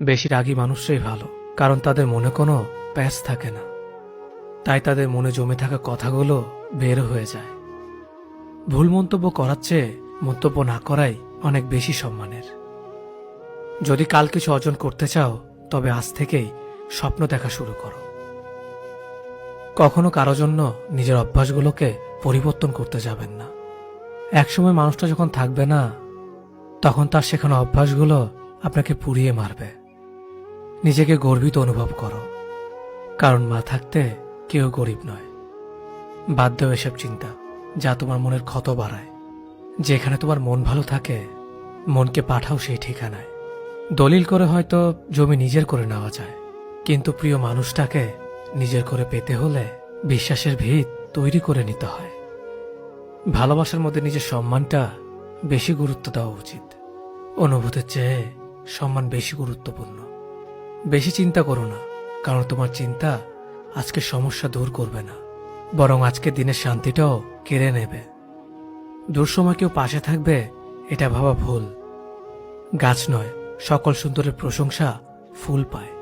বেশি রাগী মানুষরাই ভালো, কারণ তাদের মনে কোনো প্যাচ থাকে না। তাই তাদের মনে জমে থাকা কথাগুলো বের হয়ে যায়। ভুল মন্তব্য করার চেয়ে মন্তব্য না করাই অনেক বেশি সম্মানের। যদি কাল কিছু অর্জন করতে চাও, তবে আজ থেকেই স্বপ্ন দেখা শুরু করো। কখনো কারও জন্য নিজের অভ্যাসগুলোকে পরিবর্তন করতে যাবেন না। একসময় মানুষটা যখন থাকবে না, তখন তার শেখানো অভ্যাসগুলো আপনাকে পুড়িয়ে মারবে। নিজেকে গর্বিত অনুভব করো। কারণ মা থাকতে কেউ গরিব নয়। বাদ দাও এসব চিন্তা, যা তোমার মনের ক্ষত বাড়ায়। যেখানে তোমার মন ভালো থাকে, মনকে পাঠাও সেই ঠিকানায়। দলিল করে হয়তো জমি নিজের করে নেওয়া যায়, কিন্তু প্রিয় মানুষটাকে নিজের করে পেতে হলে বিশ্বাসের ভিত তৈরি করে নিতে হয়। ভালোবাসার মধ্যে নিজের সম্মানটা বেশি গুরুত্ব দেওয়া উচিত। অনুভূতির চেয়ে সম্মান বেশি গুরুত্বপূর্ণ। বেশি চিন্তা করো না, কারণ তোমার চিন্তা আজকে সমস্যা দূর করবে না। বরং আজকে দিনের শান্তিটাও কেড়ে নেবে। দূর সময় কেউ পাশে থাকবে, এটা ভাবা ভুল। গাছ নয়, সকল সুন্দরের প্রশংসা ফুল পায়।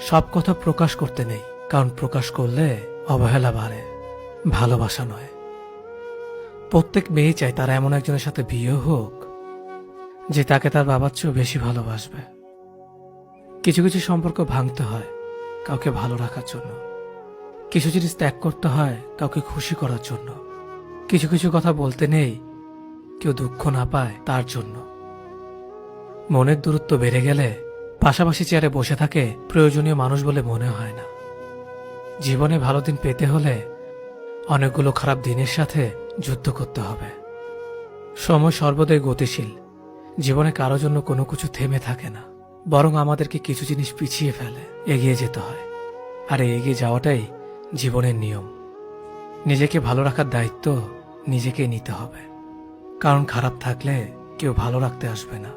সব কথা প্রকাশ করতে নেই, কারণ প্রকাশ করলে অবহেলা বাড়ে, ভালোবাসা নয়। প্রত্যেক মেয়ে চায় তারা এমন একজনের সাথে বিয়ে হোক, যে তাকে তার বাবার চেয়েও বেশি ভালোবাসবে। কিছু কিছু সম্পর্ক ভাঙতে হয় কাউকে ভালো রাখার জন্য। কিছু জিনিস ত্যাগ করতে হয় কাউকে খুশি করার জন্য। কিছু কিছু কথা বলতে নেই কেউ দুঃখ না পায় তার জন্য। মনের দূরত্ব বেড়ে গেলে পাশাপাশি চেয়ারে বসে থাকে প্রয়োজনীয় মানুষ বলে মনে হয় না। জীবনে ভালো দিন পেতে হলে অনেকগুলো খারাপ দিনের সাথে যুদ্ধ করতে হবে। সময় সর্বদাই গতিশীল। জীবনে কারও জন্য কোনো কিছু থেমে থাকে না। বরং আমাদেরকে কিছু জিনিস পিছিয়ে ফেলে। এগিয়ে যেতে হয়। আর এগিয়ে যাওয়াটাই জীবনের নিয়ম। নিজেকে ভালো রাখার দায়িত্ব নিজেকে নিতে হবে। কারণ খারাপ থাকলে কেউ ভালো রাখতে আসবে না।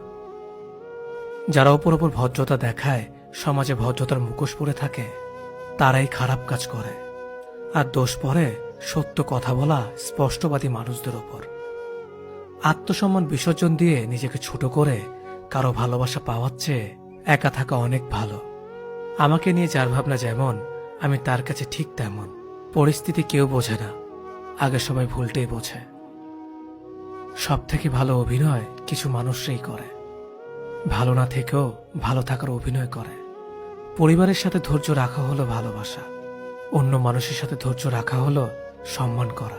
যারা ওপর ওপর ভদ্রতা দেখায়, সমাজে ভদ্রতার মুখোশ পরে থাকে, তারাই খারাপ কাজ করে। আর দোষ পরে সত্য কথা বলা স্পষ্টবাদী মানুষদের ওপর। আত্মসম্মান বিসর্জন দিয়ে নিজেকে ছোট করে কারও ভালোবাসা পাওয়ার চেয়ে একা থাকা অনেক ভালো। আমাকে নিয়ে যার ভাবনা যেমন, আমি তার কাছে ঠিক তেমন। পরিস্থিতি কেউ বোঝে না। আগে সবাই ভুলটেই বোঝে। সব থেকে ভালো অভিনয় কিছু মানুষরাই করে। ভালো না থেকেও ভালো থাকার অভিনয় করে। পরিবারের সাথে ধৈর্য রাখা হলো ভালোবাসা। অন্য মানুষের সাথে ধৈর্য রাখা হলো সম্মান করা।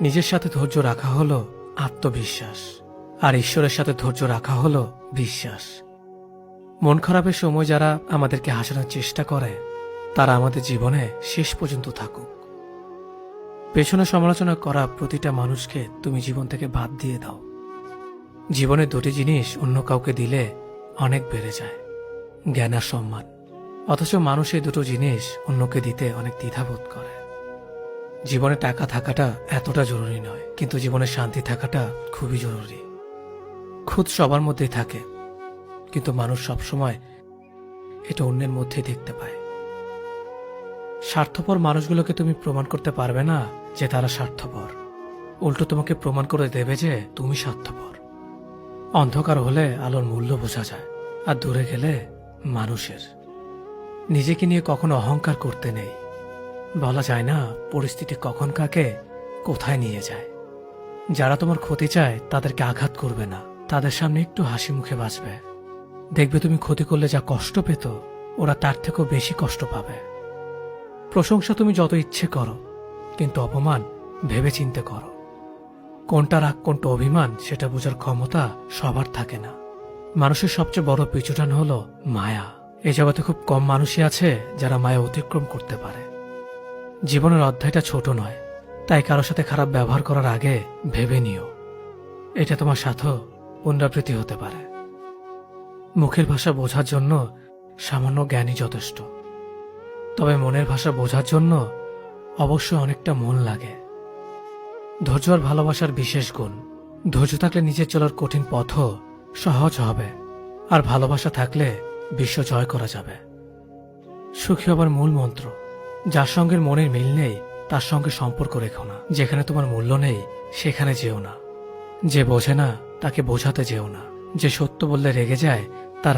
নিজের সাথে ধৈর্য রাখা হলো আত্মবিশ্বাস। আর ঈশ্বরের সাথে ধৈর্য রাখা হলো বিশ্বাস। মন খারাপের সময় যারা আমাদেরকে হাসানোর চেষ্টা করে, তারা আমাদের জীবনে শেষ পর্যন্ত থাকুক। পেছনে সমালোচনা করা প্রতিটা মানুষকে তুমি জীবন থেকে বাদ দিয়ে দাও। জীবনে দুটি জিনিস অন্য কাউকে দিলে অনেক বেড়ে যায়, জ্ঞান আর সম্মান। অথচ মানুষ এই দুটো জিনিস অন্যকে দিতে অনেক দ্বিধাবোধ করে। জীবনে টাকা থাকাটা এতটা জরুরি নয়, কিন্তু জীবনে শান্তি থাকাটা খুবই জরুরি। খুদ সবার মধ্যেই থাকে কিন্তু মানুষ সবসময় এটা অন্যের মধ্যেই দেখতে পায়। স্বার্থপর মানুষগুলোকে তুমি প্রমাণ করতে পারবে না যে তারা স্বার্থপর। উল্টো তোমাকে প্রমাণ করে দেবে যে তুমি স্বার্থপর। অন্ধকার হলে আলোর মূল্য বোঝা যায়, আর দূরে গেলে মানুষের। নিজেকে নিয়ে কখনো অহংকার করতে নেই। বলা যায় না পরিস্থিতি কখন কাকে কোথায় নিয়ে যায়। যারা তোমার ক্ষতি চায় তাদেরকে আঘাত করবে না, তাদের সামনে একটু হাসি মুখে বাঁচবে। দেখবে তুমি ক্ষতি করলে যা কষ্ট পেত, ওরা তার থেকেও বেশি কষ্ট পাবে। প্রশংসা তুমি যত ইচ্ছে করো, কিন্তু অপমান ভেবে চিনতে করো। কোনটা রাগ, কোনটা অভিমান, সেটা বোঝার ক্ষমতা সবার থাকে না। মানুষের সবচেয়ে বড় পিছুটান হলো মায়া। এই জগতে খুব কম মানুষই আছে যারা মায়া অতিক্রম করতে পারে। জীবনের অধ্যায়টা ছোট নয়, তাই কারোর সাথে খারাপ ব্যবহার করার আগে ভেবে নিও। এটা তোমার সাথেও পুনরাবৃত্তি হতে পারে। মুখের ভাষা বোঝার জন্য সামান্য জ্ঞানই যথেষ্ট। তবে মনের ভাষা বোঝার জন্য অবশ্যই অনেকটা মন লাগে। ধৈর্য আর ভালোবাসার বিশেষ গুণ। ধৈর্য থাকলে নিজের চলার কঠিন পথও সহজ হবে। আর ভালোবাসা থাকলে বিশ্ব জয় করা যাবে। সুখী হবার মূল মন্ত্র, যার সঙ্গে মনের মিল নেই, তার সঙ্গে সম্পর্ক রেখো না। যেখানে তোমার মূল্য নেই, সেখানে যেও না। যে বোঝে না, তাকে বোঝাতে যেও না। যে সত্য বললে রেগে যায় তার